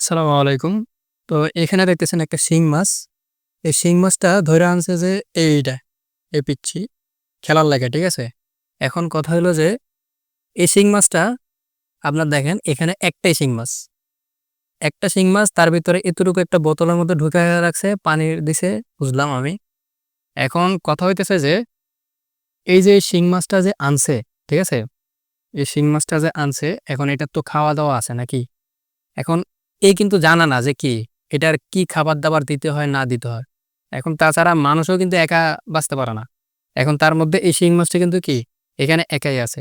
সালামু আলাইকুম। তো এখানে দেখতেছেন একটা শিং মাছ। এই শিং মাছটা ধইরা আনছে যে এইটা, এই পিচ্ছি খেলার লাগে, ঠিক আছে? এখন কথা হইল যে এই শিং মাছটা আপনার দেখেন এখানে একটাই শিং মাছ। একটা শিং মাছ তার ভিতরে এতটুকু একটা বোতলের মধ্যে ঢুকে রাখছে, পানি দিছে বুঝলাম আমি। এখন কথা হইতেছে যে এই যে শিং মাছটা যে আনছে, ঠিক আছে? এই শিং মাছটা যে আনছে এখন এটার তো খাওয়া-দাওয়া আছে নাকি? এখন এ কিন্তু জানা না যে কি এটার কি খাবার-দাবার দিতে হয় না দিতে হয়। এখন তাছাড়া মানুষও কিন্তু একা বাঁচতে পারে না। এখন তার মধ্যে এই শিং মাছটা কিন্তু কি এখানে একাই আছে।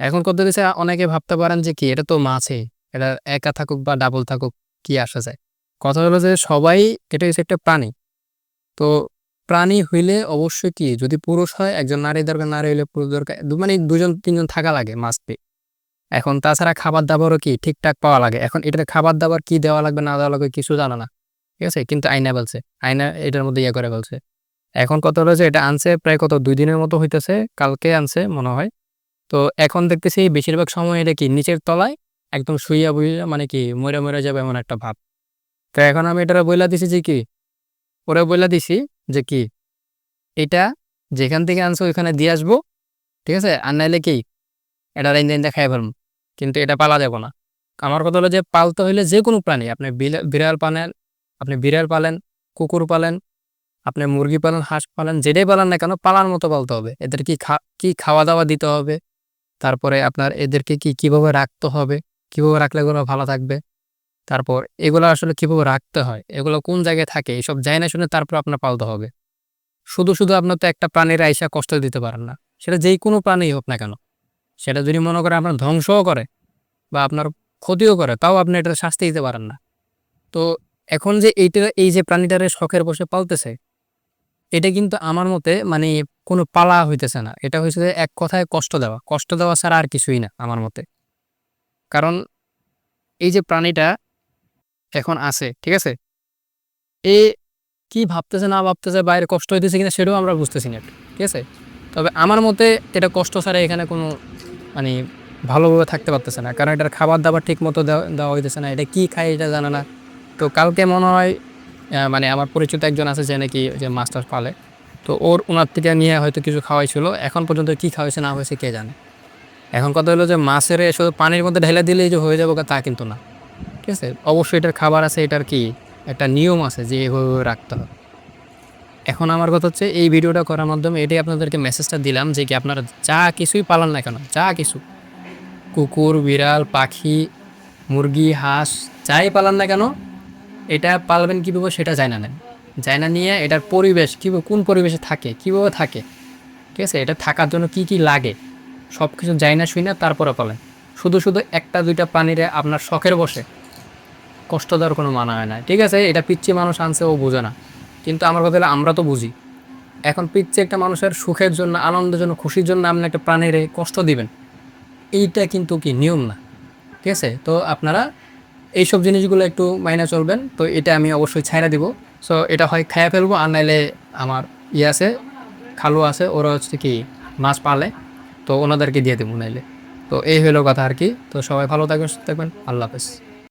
এখন কথা হইতেছে অনেকে ভাবতে পারেন যে কি এটা তো মাছই। এটা একা থাকুক বা ডাবল থাকুক কি আসা যায়? কথা হলো যে সবাই এটা হচ্ছে একটা প্রাণী। তো প্রাণী হইলে অবশ্যই কি যদি পুরুষ হয় একজন নারী দরকার, নারী হইলে পুরুষ দরকার। মানে দুজন তিনজন থাকা লাগে মাস্ট বি। এখন তাছাড়া খাবার-দাবারও কি ঠিকঠাক পাওয়া লাগে। এখন এটার খাবার-দাবার কি দেওয়া লাগবে না দেওয়া লাগবে কিছু জানে না। ঠিক আছে? কিন্তু আইনা বলছে। আইনা এটার মধ্যে ইয়ে করে ফেলছে। এখন কত হলো যে এটা আনছে প্রায় কত দুই দিনের মতো হইতেছে। কালকে আনছে মনে হয়। তো এখন দেখতেছি বেশিরভাগ সময় এটা কি নিচের তলায় একদম শুইয়া বইয়া মানে কি মরে মরে যাবে এমন একটা ভাব। তো এখন আমি এটা বইলা দিছি যে কি ওরে বইলা দিছি যে কি এটা যেখান থেকে আনছো ওইখানে দিয়ে আসব। ঠিক আছে? আর নাইলে কি এটা রাইন্দা, রাইন্দা খাইয়া ফেলব। কিন্তু এটা পালা যাবে না। আমার কথা হলো যে পালতে হইলে যেকোনো প্রাণী আপনি বিড়াল পালেন, আপনি বিড়াল পালেন, কুকুর পালেন, আপনি মুরগি পালেন, হাঁস পালেন, যেটাই পালেন না কেন পালার মতো পালতে হবে। এদের কি খা কি খাওয়া-দাওয়া দিতে হবে। তারপরে আপনার এদেরকে কি কীভাবে রাখতে হবে, কীভাবে রাখলে এগুলো ভালো থাকবে। তারপর এগুলো আসলে কীভাবে রাখতে হয়, এগুলো কোন জায়গায় থাকে এসব জাইনা শুনে তারপর আপনার পালতে হবে। শুধু, শুধু আপনার তো একটা প্রাণীর আইসা কষ্ট দিতে পারেন না। সেটা যেই কোনো প্রাণীই হোক না কেন। সেটা যদি মনে করে আপনার ধ্বংসও করে বা আপনার ক্ষতিও করে তাও আপনি এটা শাস্তি দিতে পারেন না। তো এখন যে এইটা এই যে প্রাণীটারে শখের বসে পালতেছে, এটা কিন্তু আমার মতে মানে কোনো পালা হইতেছে না। এটা হইছে যে এক কথায় কষ্ট দেওয়া। কষ্ট দেওয়া ছাড়া আর কিছুই না আমার মতে। কারণ এই যে প্রাণীটা এখন আছে, ঠিক আছে? এ কি ভাবতেছে না ভাবতেছে বাইরে কষ্ট হইতেছে কিনা সেটাও আমরা বুঝতেছি না। ঠিক আছে? তবে আমার মতে এটা কষ্ট ছাড়া এখানে কোনো মানে ভালোভাবে থাকতে পারতেছে না। কারণ এটার খাবার-দাবার ঠিকমতো দেওয়া দেওয়া হইতেছে না। এটা কী খায় এটা জানে না। তো কালকে মনে হয় মানে আমার পরিচিত একজন আছে যে নাকি যে মাছ-টাছ পালে। তো ওর উনার থেকে নিয়ে হয়তো কিছু খাওয়াইছিল। এখন পর্যন্ত কি খাওয়াইছে না হয়েছে কে জানে। এখন কথা হলো যে মাছেরে শুধু পানির মধ্যে ঢেলে দিলেই যে হয়ে যাবে তা কিন্তু না। ঠিক আছে? অবশ্যই এটার খাবার আছে, এটার কি একটা নিয়ম আছে যে এভাবে রাখতে হবে। এখন আমার কথা হচ্ছে এই ভিডিওটা করার মাধ্যমে এটাই আপনাদেরকে মেসেজটা দিলাম যে কি আপনারা যা কিছুই পালান না কেন, যা কিছু কুকুর, বিড়াল, পাখি, মুরগি, হাঁস যাই পালান না কেন এটা পালবেন কীভাবে সেটা জানা নেন। জানা নিয়ে এটার পরিবেশ কীভাবে কোন পরিবেশে থাকে, কীভাবে থাকে। ঠিক আছে? এটা থাকার জন্য কি, কি লাগে সব কিছু যাই না শুই না তারপরে পালেন। শুধু, শুধু একটা দুইটা পানিরে আপনার শখের বসে কষ্ট দেওয়ার কোনো মানা হয় না। ঠিক আছে? এটা পিচ্ছি মানুষ আনছে ও বোঝে না। কিন্তু আমার কথা হলো আমরা তো বুঝি। এখন পিচ্চি একটা মানুষের সুখের জন্য, আনন্দের জন্য, খুশির জন্য আপনি একটা প্রাণীরে কষ্ট দিবেন। এইটা কিন্তু কি নিয়ম না। ঠিক আছে? তো আপনারা এইসব জিনিসগুলো একটু মাইনা চলবেন। তো এটা আমি অবশ্যই ছাইড়া দিব। সো এটা হয় খাইয়া ফেলব আর নাইলে আমার ইয়ে আছে, খালু আছে ওরা হচ্ছে কি মাছ পালে। তো ওনাদেরকে দিয়ে দেবো নাইলে। তো এই হইল কথা আর কি তো সবাই ভালো থাকবেন, থাকবেন। আল্লাহ হাফেজ।